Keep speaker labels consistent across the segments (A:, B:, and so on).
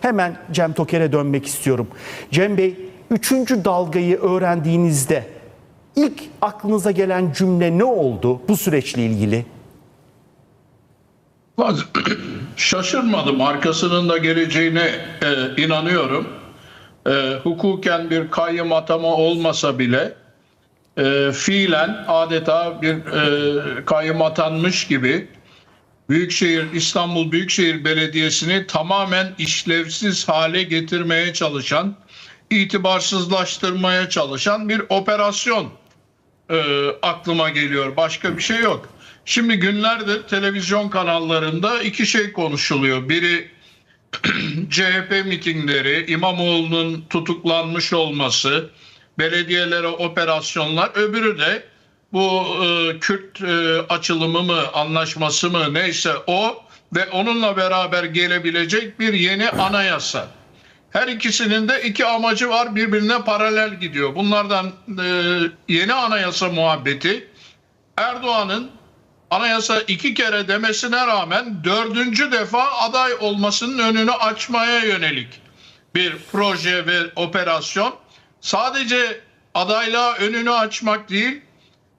A: Hemen Cem Toker'e dönmek istiyorum. Cem Bey, üçüncü dalgayı öğrendiğinizde ilk aklınıza gelen cümle ne oldu bu süreçle ilgili?
B: Şaşırmadım. Arkasının da geleceğine e, inanıyorum. E, hukuken bir kayyım atama olmasa bile e, fiilen adeta bir e, kayyım atanmış gibi Büyükşehir İstanbul Büyükşehir Belediyesi'ni tamamen işlevsiz hale getirmeye çalışan, itibarsızlaştırmaya çalışan bir operasyon e, aklıma geliyor. Başka bir şey yok. Şimdi günlerdir televizyon kanallarında iki şey konuşuluyor. Biri CHP mitingleri, İmamoğlu'nun tutuklanmış olması, belediyelere operasyonlar. Öbürü de bu e, Kürt e, açılımı mı, anlaşması mı neyse o ve onunla beraber gelebilecek bir yeni anayasa. Her ikisinin de iki amacı var birbirine paralel gidiyor. Bunlardan e, yeni anayasa muhabbeti Erdoğan'ın anayasa iki kere demesine rağmen dördüncü defa aday olmasının önünü açmaya yönelik bir proje ve operasyon. Sadece adaylığa önünü açmak değil,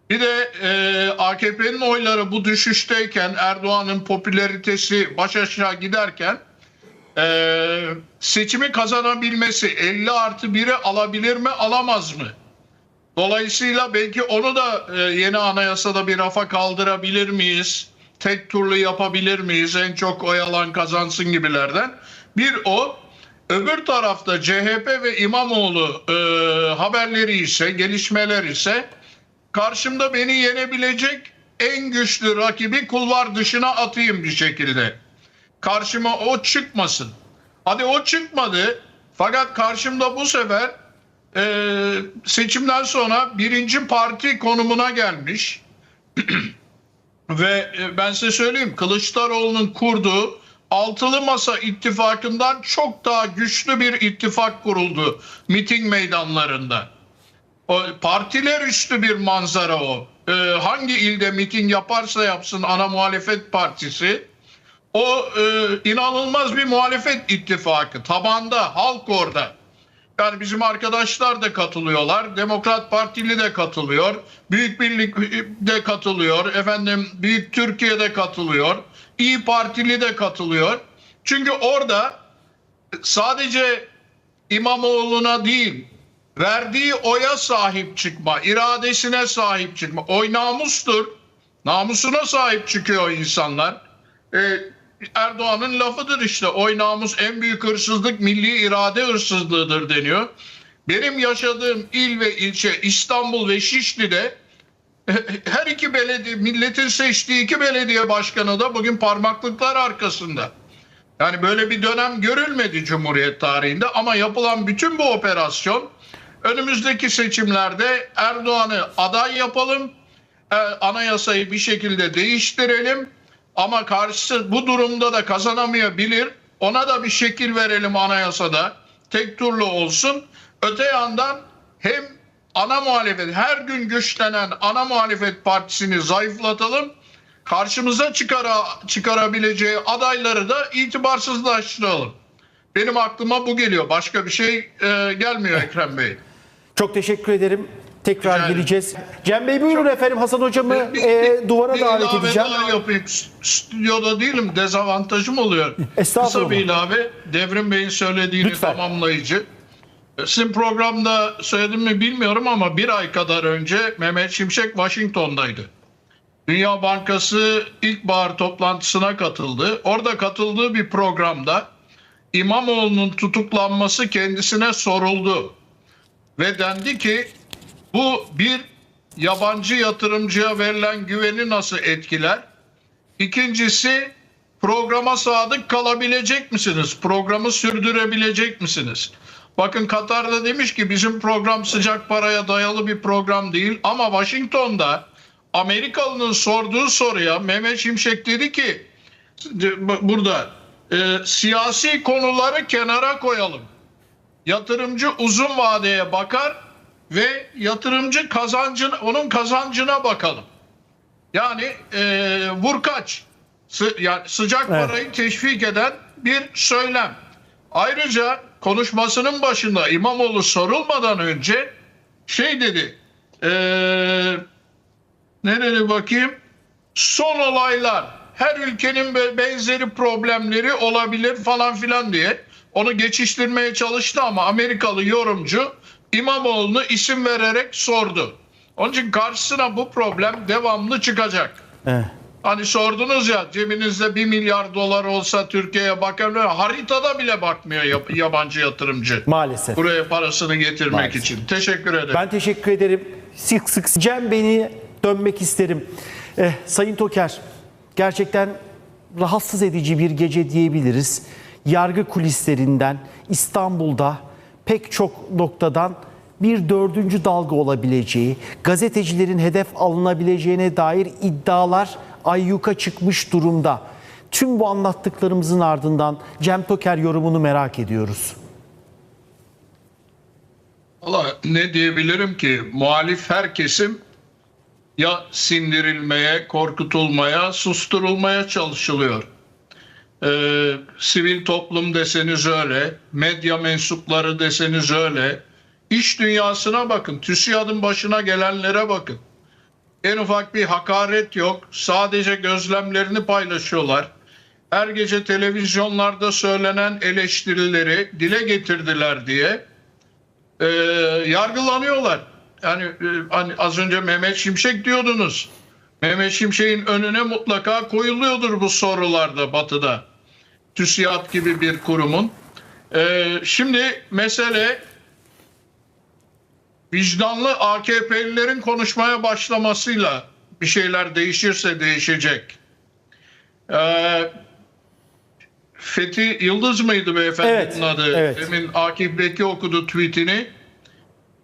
B: bir de e, AKP'nin oyları bu düşüşteyken Erdoğan'ın popülaritesi baş aşağı giderken e, seçimi kazanabilmesi 50 artı 1'i alabilir mi alamaz mı? Dolayısıyla belki onu da e, yeni anayasada bir rafa kaldırabilir miyiz? Tek turlu yapabilir miyiz? En çok oy alan kazansın gibilerden. Bir o. Öbür tarafta CHP ve İmamoğlu e, haberleri ise, gelişmeler ise karşımda beni yenebilecek en güçlü rakibi kulvar dışına atayım bir şekilde. Karşıma o çıkmasın. Hadi o çıkmadı. Fakat karşımda bu sefer e, seçimden sonra birinci parti konumuna gelmiş. Ve e, ben size söyleyeyim Kılıçdaroğlu'nun kurduğu altılı masa ittifakından çok daha güçlü bir ittifak kuruldu miting meydanlarında. Partiler üstü bir manzara o. E, hangi ilde miting yaparsa yapsın ana muhalefet partisi o e, inanılmaz bir muhalefet ittifakı. Tabanda, halk orada. Yani bizim arkadaşlar da katılıyorlar. Demokrat Partili de katılıyor. Büyük Birlik de katılıyor. Efendim Büyük Türkiye de katılıyor. İyi Partili de katılıyor. Çünkü orada sadece İmamoğlu'na değil, verdiği oya sahip çıkma, iradesine sahip çıkma. Oy namustur. Namusuna sahip çıkıyor insanlar. Ee, Erdoğan'ın lafıdır işte. Oy namus en büyük hırsızlık milli irade hırsızlığıdır deniyor. Benim yaşadığım il ve ilçe İstanbul ve Şişli'de her iki belediye, milletin seçtiği iki belediye başkanı da bugün parmaklıklar arkasında. Yani böyle bir dönem görülmedi Cumhuriyet tarihinde ama yapılan bütün bu operasyon önümüzdeki seçimlerde Erdoğan'ı aday yapalım, e, anayasayı bir şekilde değiştirelim ama karşı bu durumda da kazanamayabilir. Ona da bir şekil verelim anayasada. Tek turlu olsun. Öte yandan hem ana muhalefet her gün güçlenen ana muhalefet partisini zayıflatalım. Karşımıza çıkara, çıkarabileceği adayları da itibarsızlaştıralım. Benim aklıma bu geliyor. Başka bir şey e, gelmiyor Ekrem Bey.
A: Çok teşekkür ederim. Tekrar
B: Rica
A: geleceğiz. Cem Bey buyurun efendim Hasan hocamı
B: Bir-
A: e, duvara
B: bir
A: davet edeceğim.
B: daha yapayım. Stüdyoda değilim. Dezavantajım oluyor.
A: Estağfurullah.
B: Kısa bir ilave. Devrim Bey'in söylediğini
A: Lütfen.
B: tamamlayıcı. Sizin programda söyledim mi bilmiyorum ama bir ay kadar önce Mehmet Şimşek Washington'daydı. Dünya Bankası ilkbahar toplantısına katıldı. Orada katıldığı bir programda İmamoğlu'nun tutuklanması kendisine soruldu. Ve dendi ki bu bir yabancı yatırımcıya verilen güveni nasıl etkiler? İkincisi programa sadık kalabilecek misiniz? Programı sürdürebilecek misiniz? Bakın Katar'da demiş ki bizim program sıcak paraya dayalı bir program değil ama Washington'da Amerikalı'nın sorduğu soruya Mehmet Şimşek dedi ki burada e, siyasi konuları kenara koyalım. Yatırımcı uzun vadeye bakar ve yatırımcı kazancın onun kazancına bakalım. Yani e, vur kaç. Sı- yani sıcak
A: Evet.
B: parayı teşvik eden bir söylem. Ayrıca konuşmasının başında İmamoğlu sorulmadan önce şey dedi. Eee ne dedi bakayım? Son olaylar. Her ülkenin be- benzeri problemleri olabilir falan filan diye. Onu geçiştirmeye çalıştı ama Amerikalı yorumcu İmamoğlu'nu isim vererek sordu. Onun için karşısına bu problem devamlı çıkacak.
A: Evet.
B: Hani sordunuz ya cebinizde 1 milyar dolar olsa Türkiye'ye bakar? Haritada bile bakmıyor yabancı yatırımcı.
A: Maalesef.
B: Buraya parasını getirmek
A: Maalesef.
B: için. Teşekkür ederim.
A: Ben teşekkür ederim. Sık sık Cem beni dönmek isterim. Eh, Sayın Toker, gerçekten rahatsız edici bir gece diyebiliriz. Yargı kulislerinden İstanbul'da pek çok noktadan bir dördüncü dalga olabileceği, gazetecilerin hedef alınabileceğine dair iddialar ayyuka çıkmış durumda. Tüm bu anlattıklarımızın ardından Cem Toker yorumunu merak ediyoruz.
B: Valla ne diyebilirim ki muhalif her kesim ya sindirilmeye, korkutulmaya, susturulmaya çalışılıyor. Ee, sivil toplum deseniz öyle, medya mensupları deseniz öyle. İş dünyasına bakın, TÜSİAD'ın başına gelenlere bakın. En ufak bir hakaret yok, sadece gözlemlerini paylaşıyorlar. Her gece televizyonlarda söylenen eleştirileri dile getirdiler diye e, yargılanıyorlar. Yani e, hani az önce Mehmet Şimşek diyordunuz. Mehmet Şimşek'in önüne mutlaka koyuluyordur bu sorularda batıda. TÜSİAD gibi bir kurumun. E, şimdi mesele vicdanlı AKP'lilerin konuşmaya başlamasıyla bir şeyler değişirse değişecek. E, Fethi Yıldız mıydı beyefendinin
A: Evet,
B: adı?
A: evet.
B: Demin Akif Beki okudu tweetini.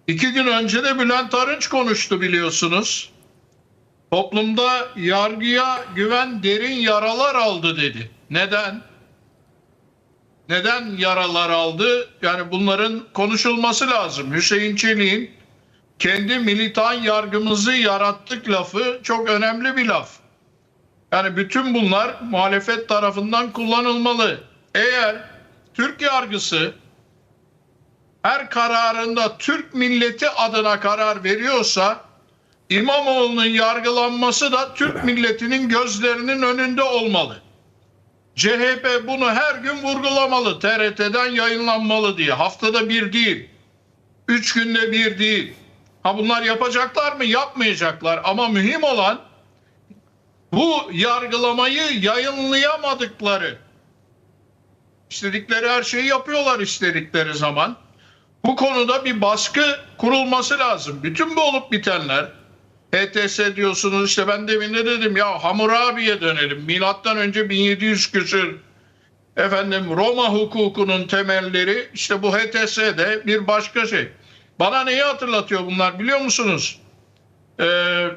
B: İki gün önce de Bülent Arınç konuştu biliyorsunuz. Toplumda yargıya güven derin yaralar aldı dedi. Neden? Neden yaralar aldı? Yani bunların konuşulması lazım. Hüseyin Çelik'in kendi militan yargımızı yarattık lafı çok önemli bir laf. Yani bütün bunlar muhalefet tarafından kullanılmalı. Eğer Türk yargısı her kararında Türk milleti adına karar veriyorsa İmamoğlu'nun yargılanması da Türk milletinin gözlerinin önünde olmalı. CHP bunu her gün vurgulamalı. TRT'den yayınlanmalı diye. Haftada bir değil. Üç günde bir değil. Ha bunlar yapacaklar mı? Yapmayacaklar. Ama mühim olan bu yargılamayı yayınlayamadıkları istedikleri her şeyi yapıyorlar istedikleri zaman. Bu konuda bir baskı kurulması lazım. Bütün bu olup bitenler HTS diyorsunuz işte ben demin de dedim ya Hammurabi'ye dönelim. Milattan önce 1700 küsür efendim Roma hukukunun temelleri işte bu HTS'de bir başka şey. Bana neyi hatırlatıyor bunlar biliyor musunuz? Ee,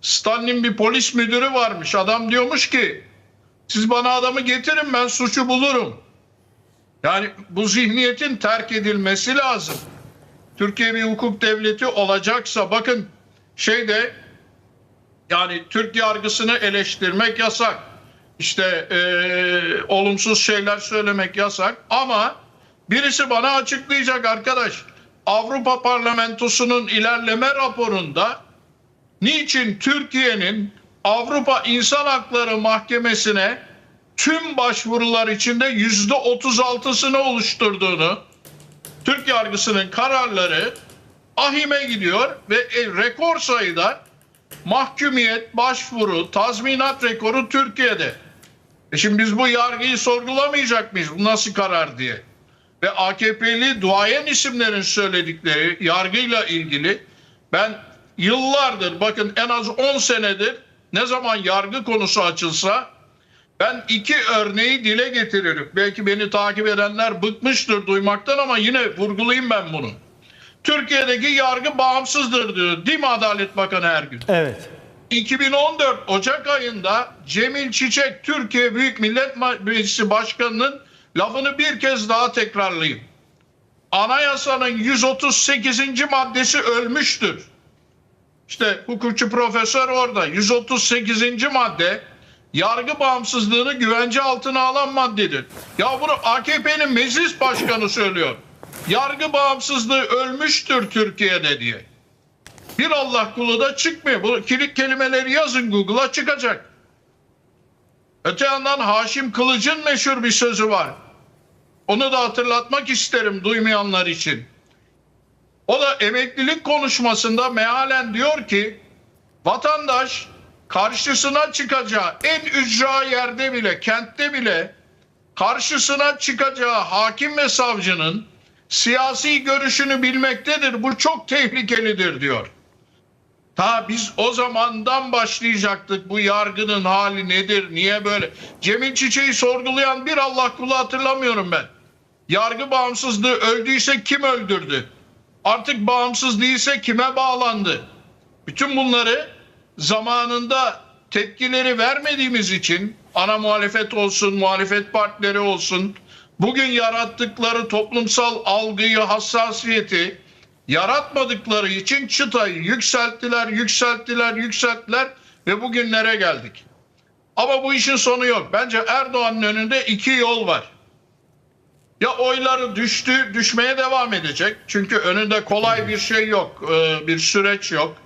B: Stalin'in bir polis müdürü varmış. Adam diyormuş ki siz bana adamı getirin ben suçu bulurum. Yani bu zihniyetin terk edilmesi lazım. Türkiye bir hukuk devleti olacaksa bakın şeyde yani Türk yargısını eleştirmek yasak. İşte eee, olumsuz şeyler söylemek yasak ama birisi bana açıklayacak arkadaş. Avrupa Parlamentosu'nun ilerleme raporunda niçin Türkiye'nin Avrupa İnsan Hakları Mahkemesi'ne tüm başvurular içinde yüzde 36'sını oluşturduğunu, Türk yargısının kararları ahime gidiyor ve e, rekor sayıda mahkumiyet, başvuru, tazminat rekoru Türkiye'de. E şimdi biz bu yargıyı sorgulamayacak mıyız? Bu nasıl karar diye. Ve AKP'li duayen isimlerin söyledikleri yargıyla ilgili ben yıllardır bakın en az 10 senedir ne zaman yargı konusu açılsa ben iki örneği dile getiririm. Belki beni takip edenler bıkmıştır duymaktan ama yine vurgulayayım ben bunu. Türkiye'deki yargı bağımsızdır diyor. Değil mi Adalet Bakanı her gün?
A: Evet.
B: 2014 Ocak ayında Cemil Çiçek Türkiye Büyük Millet Meclisi Başkanı'nın lafını bir kez daha tekrarlayayım. Anayasanın 138. maddesi ölmüştür. İşte hukukçu profesör orada 138. madde yargı bağımsızlığını güvence altına alan maddedir. Ya bunu AKP'nin meclis başkanı söylüyor. Yargı bağımsızlığı ölmüştür Türkiye'de diye. Bir Allah kulu da çıkmıyor. Bu kilit kelimeleri yazın Google'a çıkacak. Öte yandan Haşim Kılıç'ın meşhur bir sözü var. Onu da hatırlatmak isterim duymayanlar için. O da emeklilik konuşmasında mealen diyor ki vatandaş karşısına çıkacağı en ücra yerde bile kentte bile karşısına çıkacağı hakim ve savcının siyasi görüşünü bilmektedir. Bu çok tehlikelidir diyor. Ta biz o zamandan başlayacaktık bu yargının hali nedir, niye böyle? Cemil Çiçek'i sorgulayan bir Allah kulu hatırlamıyorum ben. Yargı bağımsızlığı öldüyse kim öldürdü? Artık bağımsız değilse kime bağlandı? Bütün bunları zamanında tepkileri vermediğimiz için ana muhalefet olsun, muhalefet partileri olsun bugün yarattıkları toplumsal algıyı, hassasiyeti yaratmadıkları için çıtayı yükselttiler, yükselttiler, yükselttiler ve bugünlere geldik. Ama bu işin sonu yok. Bence Erdoğan'ın önünde iki yol var. Ya oyları düştü, düşmeye devam edecek. Çünkü önünde kolay bir şey yok, e, bir süreç yok.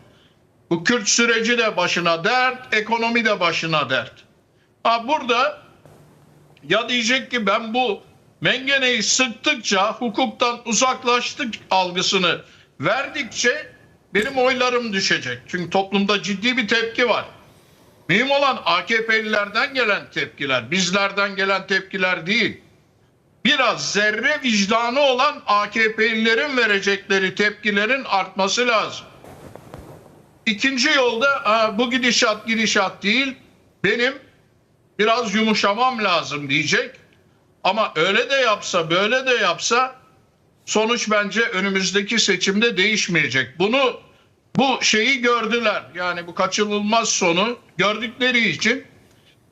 B: Bu Kürt süreci de başına dert, ekonomi de başına dert. Ha burada ya diyecek ki ben bu mengeneyi sıktıkça, hukuktan uzaklaştık algısını verdikçe benim oylarım düşecek. Çünkü toplumda ciddi bir tepki var. Mühim olan AKP'lilerden gelen tepkiler, bizlerden gelen tepkiler değil. Biraz zerre vicdanı olan AKP'lilerin verecekleri tepkilerin artması lazım. İkinci yolda "Aa, bu gidişat gidişat değil benim biraz yumuşamam lazım diyecek. Ama öyle de yapsa böyle de yapsa sonuç bence önümüzdeki seçimde değişmeyecek. Bunu bu şeyi gördüler. Yani bu kaçınılmaz sonu gördükleri için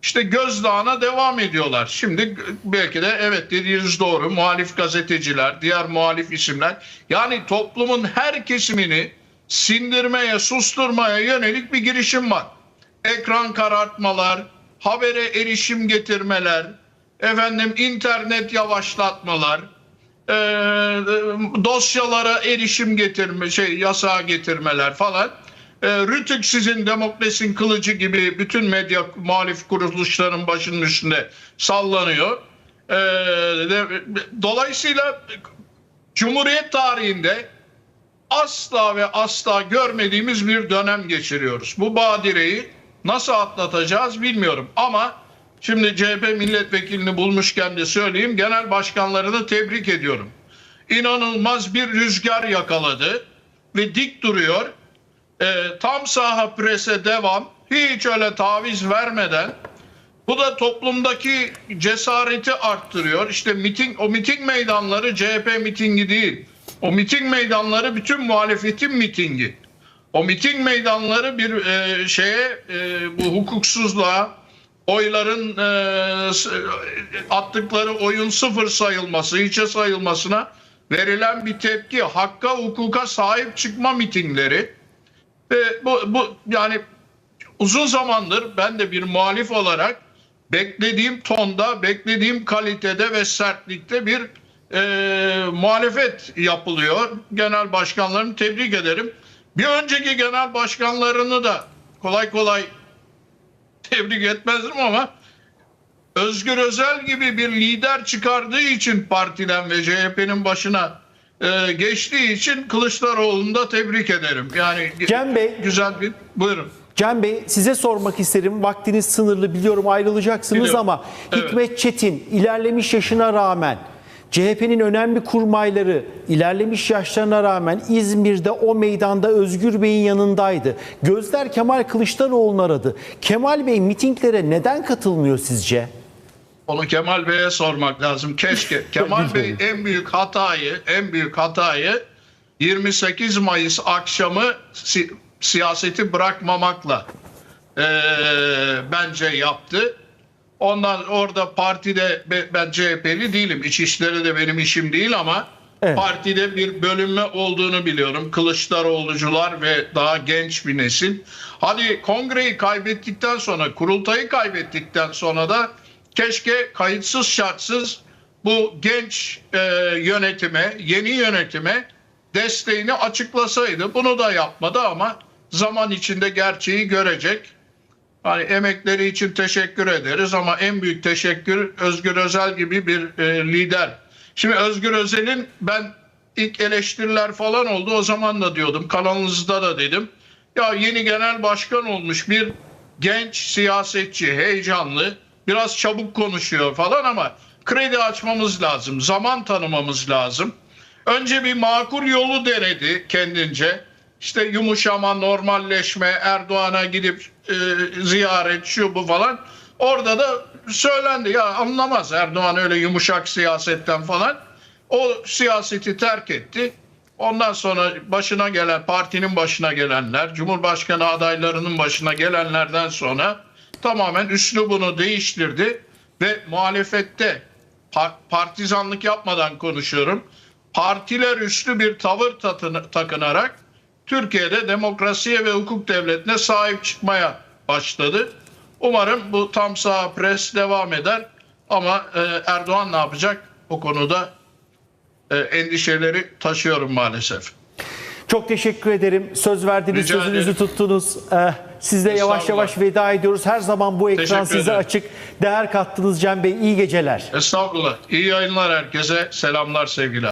B: işte gözdağına devam ediyorlar. Şimdi belki de evet dediğiniz doğru muhalif gazeteciler, diğer muhalif isimler yani toplumun her kesimini sindirmeye, susturmaya yönelik bir girişim var. Ekran karartmalar, habere erişim getirmeler, efendim internet yavaşlatmalar, e, dosyalara erişim getirme, şey yasağa getirmeler falan. E, Rütük sizin demokrasinin kılıcı gibi bütün medya muhalif kuruluşların başının üstünde sallanıyor. E, de- dolayısıyla Cumhuriyet tarihinde asla ve asla görmediğimiz bir dönem geçiriyoruz. Bu badireyi nasıl atlatacağız bilmiyorum ama şimdi CHP milletvekilini bulmuşken de söyleyeyim genel başkanlarını tebrik ediyorum. İnanılmaz bir rüzgar yakaladı ve dik duruyor. Ee, tam saha prese devam. Hiç öyle taviz vermeden bu da toplumdaki cesareti arttırıyor. İşte miting, o miting meydanları CHP mitingi değil. O miting meydanları bütün muhalefetin mitingi. O miting meydanları bir e, şeye e, bu hukuksuzluğa, oyların e, attıkları oyun sıfır sayılması, hiçe sayılmasına verilen bir tepki. Hakka, hukuka sahip çıkma mitingleri. Ve bu, bu yani uzun zamandır ben de bir muhalif olarak beklediğim tonda, beklediğim kalitede ve sertlikte bir e, muhalefet yapılıyor. Genel başkanlarını tebrik ederim. Bir önceki genel başkanlarını da kolay kolay tebrik etmezdim ama Özgür Özel gibi bir lider çıkardığı için partiden ve CHP'nin başına e, geçtiği için Kılıçdaroğlu'nu da tebrik ederim. Yani
A: Cem Bey,
B: güzel bir buyurun.
A: Cem Bey size sormak isterim. Vaktiniz sınırlı biliyorum ayrılacaksınız
B: Biliyorum.
A: ama
B: Evet.
A: Hikmet Çetin ilerlemiş yaşına rağmen CHP'nin önemli kurmayları ilerlemiş yaşlarına rağmen İzmir'de o meydanda Özgür Bey'in yanındaydı. Gözler Kemal Kılıçdaroğlu'nu aradı. Kemal Bey mitinglere neden katılmıyor sizce?
B: Onu Kemal Bey'e sormak lazım. Keşke. Kemal Bey en büyük hatayı, en büyük hatayı 28 Mayıs akşamı si- siyaseti bırakmamakla eee, bence yaptı. Ondan orada partide be- ben CHP'li değilim. İçişleri de benim işim değil ama
A: Evet.
B: Partide bir bölünme olduğunu biliyorum. Kılıçdaroğlucular ve daha genç bir nesil. Hadi kongreyi kaybettikten sonra, kurultayı kaybettikten sonra da keşke kayıtsız şartsız bu genç e, yönetime, yeni yönetime desteğini açıklasaydı. Bunu da yapmadı ama zaman içinde gerçeği görecek. Hani emekleri için teşekkür ederiz ama en büyük teşekkür Özgür Özel gibi bir e, lider. Şimdi Özgür Özel'in ben ilk eleştiriler falan oldu o zaman da diyordum kanalınızda da dedim. Ya yeni genel başkan olmuş bir genç siyasetçi heyecanlı biraz çabuk konuşuyor falan ama kredi açmamız lazım zaman tanımamız lazım. Önce bir makul yolu denedi kendince. İşte yumuşama, normalleşme, Erdoğan'a gidip e, ziyaret, şu bu falan. Orada da söylendi ya anlamaz Erdoğan öyle yumuşak siyasetten falan. O siyaseti terk etti. Ondan sonra başına gelen, partinin başına gelenler, Cumhurbaşkanı adaylarının başına gelenlerden sonra tamamen üslubunu değiştirdi ve muhalefette pa- partizanlık yapmadan konuşuyorum. Partiler üstü bir tavır takınarak Türkiye'de demokrasiye ve hukuk devletine sahip çıkmaya başladı. Umarım bu tam sağ pres devam eder ama e, Erdoğan ne yapacak? O konuda e, endişeleri taşıyorum maalesef.
A: Çok teşekkür ederim. Söz verdiniz,
B: Rica
A: sözünüzü
B: ederim.
A: tuttunuz. Ee, sizle yavaş yavaş veda ediyoruz. Her zaman bu ekran
B: Teşekkür
A: size
B: ederim.
A: açık. Değer kattınız Cem Bey. İyi geceler.
B: Estağfurullah. İyi yayınlar herkese. Selamlar, sevgiler.